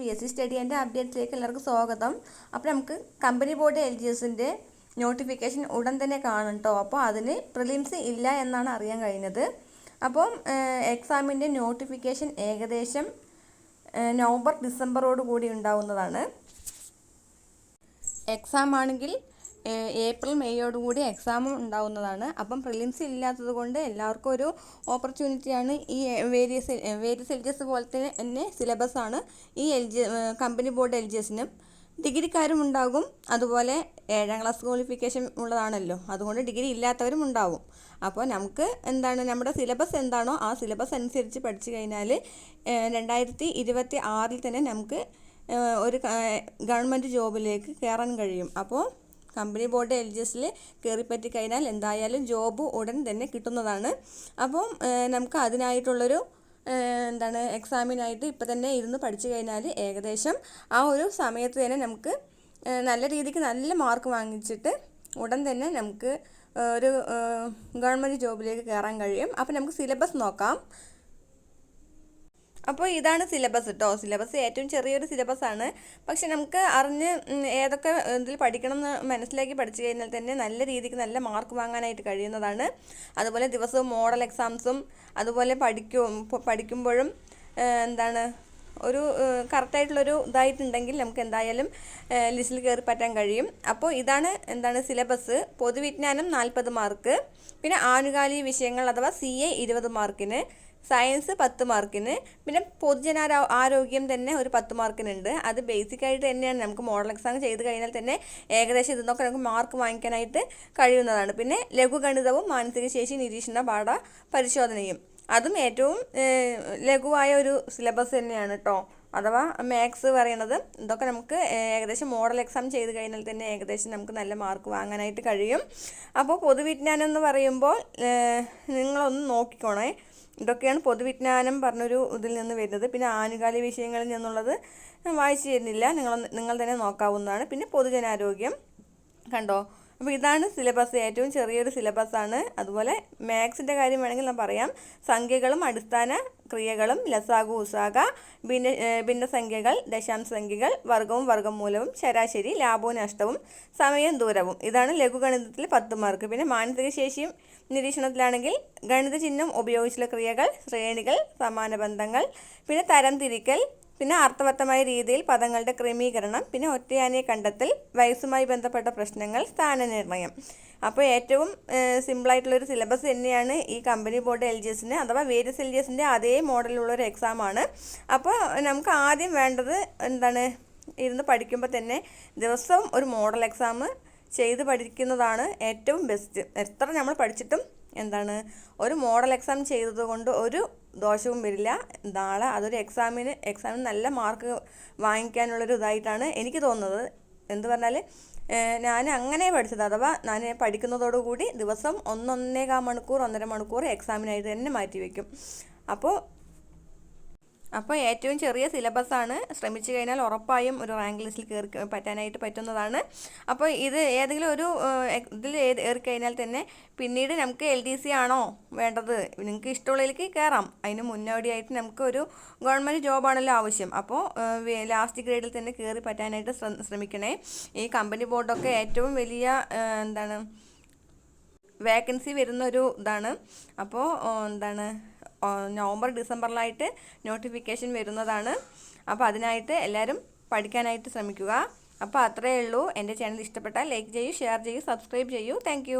P S C study എന്റെ അപ്ഡേറ്റ്സിലേക്ക് എല്ലാവർക്കും സ്വാഗതം. അപ്പോൾ നമുക്ക് കമ്പനി ബോർഡ് എൽ ജി എസിന്റെ നോട്ടിഫിക്കേഷൻ ഉടൻ തന്നെ കാണും കേട്ടോ അപ്പോൾ അതിന് പ്രിലിംസ് ഇല്ല എന്നാണ് അറിയാൻ കഴിഞ്ഞത്. അപ്പം എക്സാമിന്റെ നോട്ടിഫിക്കേഷൻ ഏകദേശം നവംബർ ഡിസംബറോട് കൂടി ഉണ്ടാവുന്നതാണ്. എക്സാം ആണെങ്കിൽ ഏപ്രിൽ മെയ്യോടുകൂടി എക്സാമും ഉണ്ടാവുന്നതാണ്. അപ്പം പ്രിലിംസ് ഇല്ലാത്തത് കൊണ്ട് എല്ലാവർക്കും ഒരു ഓപ്പർച്യൂണിറ്റിയാണ് ഈ various various L G S പോലത്തെ തന്നെ സിലബസാണ് ഈ L G company board L G എസിനും ഡിഗ്രിക്കാരും ഉണ്ടാകും. അതുപോലെ ഏഴാം ക്ലാസ് ക്വാളിഫിക്കേഷൻ ഉള്ളതാണല്ലോ. അതുകൊണ്ട് ഡിഗ്രി ഇല്ലാത്തവരും ഉണ്ടാവും. അപ്പോൾ നമുക്ക് എന്താണ് നമ്മുടെ സിലബസ് എന്താണോ ആ സിലബസ് അനുസരിച്ച് പഠിച്ചു കഴിഞ്ഞാൽ രണ്ടായിരത്തി ഇരുപത്തി ആറിൽ തന്നെ നമുക്ക് ഒരു ഗവൺമെന്റ് ജോബിലേക്ക് കയറാൻ കഴിയും. അപ്പോൾ കമ്പനി ബോർഡ് എൽ ജി എസിൽ കയറിപ്പറ്റി കഴിഞ്ഞാൽ എന്തായാലും ജോബ് ഉടൻ തന്നെ കിട്ടുന്നതാണ്. അപ്പം നമുക്ക് അതിനായിട്ടുള്ളൊരു എന്താണ് എക്സാമിനായിട്ട് ഇപ്പം തന്നെ ഇരുന്ന് പഠിച്ചു കഴിഞ്ഞാൽ ഏകദേശം ആ ഒരു സമയത്ത് തന്നെ നമുക്ക് നല്ല രീതിക്ക് നല്ല മാർക്ക് വാങ്ങിച്ചിട്ട് ഉടൻ തന്നെ നമുക്ക് ഒരു ഗവൺമെന്റ് ജോബിലേക്ക് കയറാൻ കഴിയും. അപ്പം നമുക്ക് സിലബസ് നോക്കാം. അപ്പോൾ ഇതാണ് സിലബസ് കേട്ടോ സിലബസ് ഏറ്റവും ചെറിയൊരു സിലബസ് ആണ്. പക്ഷെ നമുക്ക് അറിഞ്ഞ് ഏതൊക്കെ ഇതിൽ പഠിക്കണം എന്ന് മനസ്സിലാക്കി പഠിച്ചു കഴിഞ്ഞാൽ തന്നെ നല്ല രീതിക്ക് നല്ല മാർക്ക് വാങ്ങാനായിട്ട് കഴിയുന്നതാണ്. അതുപോലെ ദിവസവും മോഡൽ എക്സാംസും അതുപോലെ പഠിക്കും പഠിക്കുമ്പോഴും എന്താണ് ഒരു കറക്റ്റായിട്ടുള്ളൊരു ഇതായിട്ടുണ്ടെങ്കിൽ നമുക്ക് എന്തായാലും ലിസ്റ്റിൽ കയറി പറ്റാൻ കഴിയും. അപ്പോൾ ഇതാണ് എന്താണ് സിലബസ്. പൊതുവിജ്ഞാനം നാൽപ്പത് മാർക്ക്. പിന്നെ ആനുകാലിക വിഷയങ്ങൾ അഥവാ സി എ ഇരുപത് മാർക്കിന് സയൻസ് പത്ത് മാർക്കിന് പിന്നെ പൊതുജനാരോ ആരോഗ്യം തന്നെ ഒരു പത്ത് മാർക്കിനുണ്ട്. അത് ബേസിക് ആയിട്ട് തന്നെയാണ്. നമുക്ക് മോഡൽ എക്സാം ചെയ്ത് കഴിഞ്ഞാൽ തന്നെ ഏകദേശം ഇതൊക്കെ നമുക്ക് മാർക്ക് വാങ്ങിക്കാനായിട്ട് കഴിയുന്നതാണ്. പിന്നെ ലഘുഗണിതവും മാനസിക ശേഷി നിരീക്ഷണ പാഠ പരിശോധനയും. അതും ഏറ്റവും ലഘുവായ ഒരു സിലബസ് തന്നെയാണ് കേട്ടോ അഥവാ മാത്സ് പറയണത് ഇതൊക്കെ നമുക്ക് ഏകദേശം മോഡൽ എക്സാം ചെയ്ത് കഴിഞ്ഞാൽ തന്നെ ഏകദേശം നമുക്ക് നല്ല മാർക്ക് വാങ്ങാനായിട്ട് കഴിയും. അപ്പോൾ പൊതുവിജ്ഞാനം എന്ന് പറയുമ്പോൾ നിങ്ങളൊന്ന് നോക്കിക്കോണേ. ഇതൊക്കെയാണ് പൊതുവിജ്ഞാനം പറഞ്ഞൊരു ഇതിൽ നിന്ന് വരുന്നത്. പിന്നെ ആനുകാലിക വിഷയങ്ങളിൽ നിന്നുള്ളത് വായിച്ചു തരുന്നില്ല. നിങ്ങൾ നിങ്ങൾ തന്നെ നോക്കാവുന്നതാണ്. പിന്നെ പൊതുജനാരോഗ്യം. കണ്ടോ? അപ്പോൾ ഇതാണ് സിലബസ് ഏറ്റവും ചെറിയൊരു സിലബസാണ് അതുപോലെ മാത്സിന്റെ കാര്യം വേണമെങ്കിൽ ഞാൻ പറയാം. സംഖ്യകളും അടിസ്ഥാന ക്രിയകളും ലസാഗു ഉസാഗ ഭിന്ന ഭിന്നസംഖ്യകൾ ദശാംശ സംഖ്യകൾ വർഗവും വർഗമൂലവും ശരാശരി ലാഭവും നഷ്ടവും സമയം ദൂരവും. ഇതാണ് ലഘുഗണിതത്തിൽ പത്ത് മാർക്ക് പിന്നെ മാനസിക ശേഷിയും നിരീക്ഷണത്തിലാണെങ്കിൽ ഗണിത ചിഹ്നം ഉപയോഗിച്ചുള്ള ക്രിയകൾ ശ്രേണികൾ സമാന ബന്ധങ്ങൾ പിന്നെ തരം തിരിക്കൽ പിന്നെ അർത്ഥവത്തമായ രീതിയിൽ പദങ്ങളുടെ ക്രമീകരണം പിന്നെ ഒറ്റയാനെ കണ്ടെത്തൽ വയസ്സുമായി ബന്ധപ്പെട്ട പ്രശ്നങ്ങൾ സ്ഥാനനിർണയം. അപ്പോൾ ഏറ്റവും സിമ്പിളായിട്ടുള്ളൊരു സിലബസ് തന്നെയാണ് ഈ കമ്പനി ബോർഡ് എൽ ജി എസിന് അഥവാ വേരിയസ് എൽ ജി എസിന്റെ അതേ മോഡലുള്ളൊരു എക്സാമാണ്. അപ്പോൾ നമുക്ക് ആദ്യം വേണ്ടത് എന്താണ്? ഇരുന്ന് പഠിക്കുമ്പോൾ തന്നെ ദിവസവും ഒരു മോഡൽ എക്സാം ചെയ്ത് പഠിക്കുന്നതാണ് ഏറ്റവും ബെസ്റ്റ്. എത്ര നമ്മൾ പഠിച്ചിട്ടും എന്താണ്? ഒരു മോഡൽ എക്സാം ചെയ്തതുകൊണ്ട് ഒരു ദോഷവും വരില്ല. നാളെ അതൊരു എക്സാമിന് എക്സാമിന് നല്ല മാർക്ക് വാങ്ങിക്കാനുള്ളൊരു ഇതായിട്ടാണ് എനിക്ക് തോന്നുന്നത്. എന്ത് പറഞ്ഞാൽ ഞാൻ അങ്ങനെ പഠിച്ചത്. അഥവാ ഞാൻ പഠിക്കുന്നതോടുകൂടി ദിവസം ഒന്നൊന്നേകാൽ മണിക്കൂർ ഒന്നര മണിക്കൂർ എക്സാമിനായിട്ട് തന്നെ മാറ്റി വയ്ക്കും അപ്പോൾ അപ്പോൾ ഏറ്റവും ചെറിയ സിലബസാണ്. ശ്രമിച്ചു കഴിഞ്ഞാൽ ഉറപ്പായും ഒരു റാങ്ക് ലിസ്റ്റിൽ കയറി പറ്റാനായിട്ട് പറ്റുന്നതാണ്. അപ്പോൾ ഇത് ഏതെങ്കിലും ഒരു ഇതിൽ കയറി കഴിഞ്ഞാൽ തന്നെ പിന്നീട് നമുക്ക് എൽ ഡി സി ആണോ വേണ്ടത്? നിങ്ങൾക്ക് ഇഷ്ടമുള്ളതിലേക്ക് കയറാം. അതിന് മുന്നോടിയായിട്ട് നമുക്ക് ഒരു ഗവൺമെന്റ് ജോബാണല്ലോ ആവശ്യം. അപ്പോൾ ലാസ്റ്റ് ഗ്രേഡിൽ തന്നെ കയറി പറ്റാനായിട്ട് ശ്രമിക്കണേ. ഈ കമ്പനി ബോർഡൊക്കെ ഏറ്റവും വലിയ എന്താണ് വേക്കൻസി വരുന്ന ഒരു ഇതാണ്. അപ്പോൾ എന്താണ് നവംബർ ഡിസംബറിലായിട്ട് നോട്ടിഫിക്കേഷൻ വരുന്നതാണ്. അപ്പോൾ അതിനായിട്ട് എല്ലാവരും പഠിക്കാനായിട്ട് ശ്രമിക്കുക. അപ്പോൾ അത്രയേ ഉള്ളൂ. എന്റെ ചാനൽ ഇഷ്ടപ്പെട്ടാൽ ലൈക്ക് ചെയ്യൂ ഷെയർ ചെയ്യൂ സബ്സ്ക്രൈബ് ചെയ്യൂ. താങ്ക്